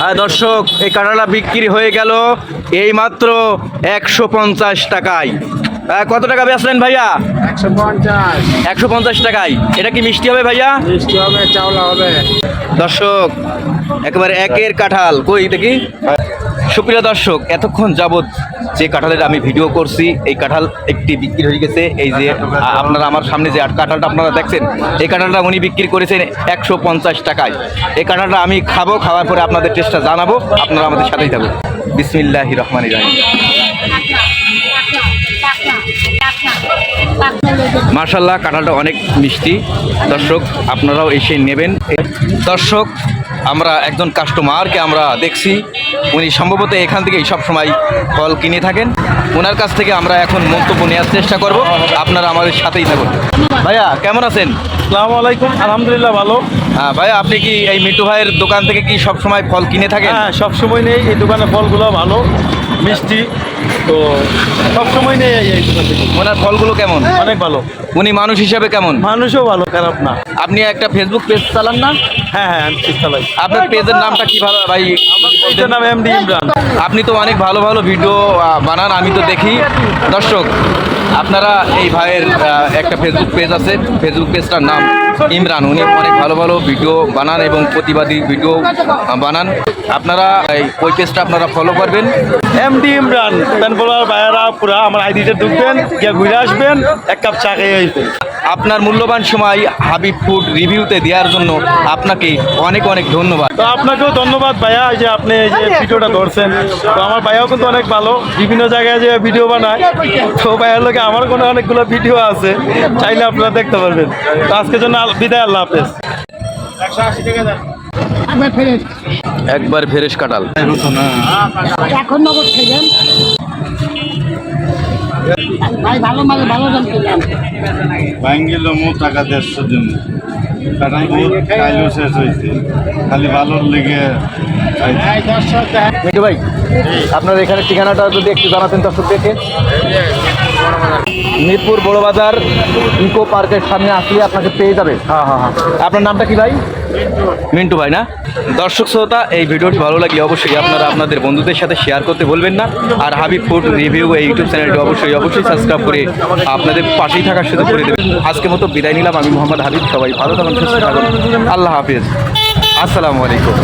হ্যাঁ দর্শক এই কাঁঠালটা বিক্রি হয়ে গেল এই মাত্র একশো পঞ্চাশ টাকায়। কত টাকা বেচলেন ভাইয়া? একশো পঞ্চাশ একশো পঞ্চাশ টাকায়। এটা কি মিষ্টি হবে ভাইয়া? মিষ্টি হবে চাওলা হবে। দর্শক একেবারে একের কাঁঠাল। কই দেখি সুপ্রিয় দর্শক, এতক্ষণ যাবৎ যে কাঁঠালের আমি ভিডিও করছি, এই কাঁঠাল একটি বিক্রি হয়ে গেছে। এই যে আপনারা আমার সামনে যে কাঁঠালটা আপনারা দেখছেন, এই কাঁঠালটা উনি বিক্রি করেছেন একশো পঞ্চাশ টাকায়। এই কাঁঠালটা আমি খাব, খাওয়ার পরে আপনাদের টেস্টটা জানাব, আপনারা আমাদের সাথেই থাকুন। বিসমিল্লাহ রহমান রাহিম। মার্শাল্লাহ কাঁঠালটা অনেক মিষ্টি। দর্শক, আপনারাও এসে নেবেন। দর্শক আমরা একজন কাস্টমারকে আমরা দেখছি। উনি সম্ভবত এখান থেকেই সবসময় ফল কিনে থাকেন। ওনার কাছ থেকে আমরা এখন মন্তব্য নেওয়ার চেষ্টা করব। আপনারা আমাদের সাথেই থাকুন। ভাইয়া, কেমন আছেন? আসসালামু আলাইকুম আলহামদুলিল্লাহ ভালো। হ্যাঁ ভাইয়া আপনি কি এই মিটু ভাইয়ের দোকান থেকে কি সব সময় ফল কিনে থাকেন? হ্যাঁ সবসময় নেই এই দোকানের ফলগুলো ভালো মিষ্টি তো সবসময় নেই এই দোকান থেকে। ওনার ফলগুলো কেমন? অনেক ভালো। উনি মানুষ হিসাবে কেমন? মানুষও ভালো খারাপ না। আপনি একটা ফেসবুক পেজ চালান না? হ্যাঁ হ্যাঁ ঠিক চালাই। আপনার পেজের নামটা কি ভালো? ভাই এটার নাম এমডি ইমরান আপনি তো অনেক ভালো ভালো ভিডিও বানান আমি তো দেখি। দর্শক আপনারা এই ভাইয়ের একটা ফেসবুক পেজ আছে। ফেসবুক পেজটার নাম ইমরান। উনি অনেক ভালো ভালো ভিডিও বানান এবং প্রতিবাদী ভিডিও বানান। আপনারা এই ওই পেজটা আপনারা ফলো করবেন? এম এমডি ইমরান পেনপোলার ভাইয়েরা পুরা আমার আইডিতে ঢুকবেন গিয়ে ঘুরে আসবেন এক কাপ চা খেয়ে আসবেন। আপনার মূল্যবান সময় হাবিব ফুড রিভিউতে দেওয়ার জন্য আপনাকে অনেক অনেক ধন্যবাদ। তো আপনাকেও ধন্যবাদ ভাইয়া এই যে আপনি এই যে ভিডিওটা ধরছেন। তো আমার ভাইয়াও কিন্তু অনেক ভালো বিভিন্ন জায়গায় যে ভিডিও বানায়। তো ভাইয়ার লোকে আমার কোনো অনেকগুলো ভিডিও আছে চাইলে আপনারা দেখতে পারবেন। তো আজকের জন্য আল- বিদায় আল্লাহ হাফেজ। একশো আশি টাকা একবার ফেরেশ। কাটাল এখন নগদ খেলেন ভাই ভালো মাল ভালো দাম খেলাম ভাঙ্গিল মো টাকা দেড়শো শেষ হয়েছে। খালি ভালোর লেগে ভাই আপনার এখানে ঠিকানাটা যদি একটু জানাতেন দর্শকদেরকে। মিরপুর বড় বাজার ইকো পার্কের সামনে আসলে আপনাকে পেয়ে যাবে। হ্যাঁ হ্যাঁ হ্যাঁ। আপনার নামটা কি ভাই? মিন্টু ভাই। না? দর্শক শ্রোতা এই ভিডিওটি ভালো লাগলে অবশ্যই আপনারা আপনাদের বন্ধুদের সাথে শেয়ার করতে বলবেন না। আর হাবিব ফুড রিভিউ এই ইউটিউব চ্যানেলটি অবশ্যই অবশ্যই সাবস্ক্রাইব করে আপনাদের পাশেই থাকার সুযোগ করে দেবেন। আজকে মতো বিদায় নিলাম। আমি মোহাম্মদ হাবিব সবাই ভালো থাকুন সুস্থ থাকুন। আল্লাহ হাফিজ। আসসালামু আলাইকুম।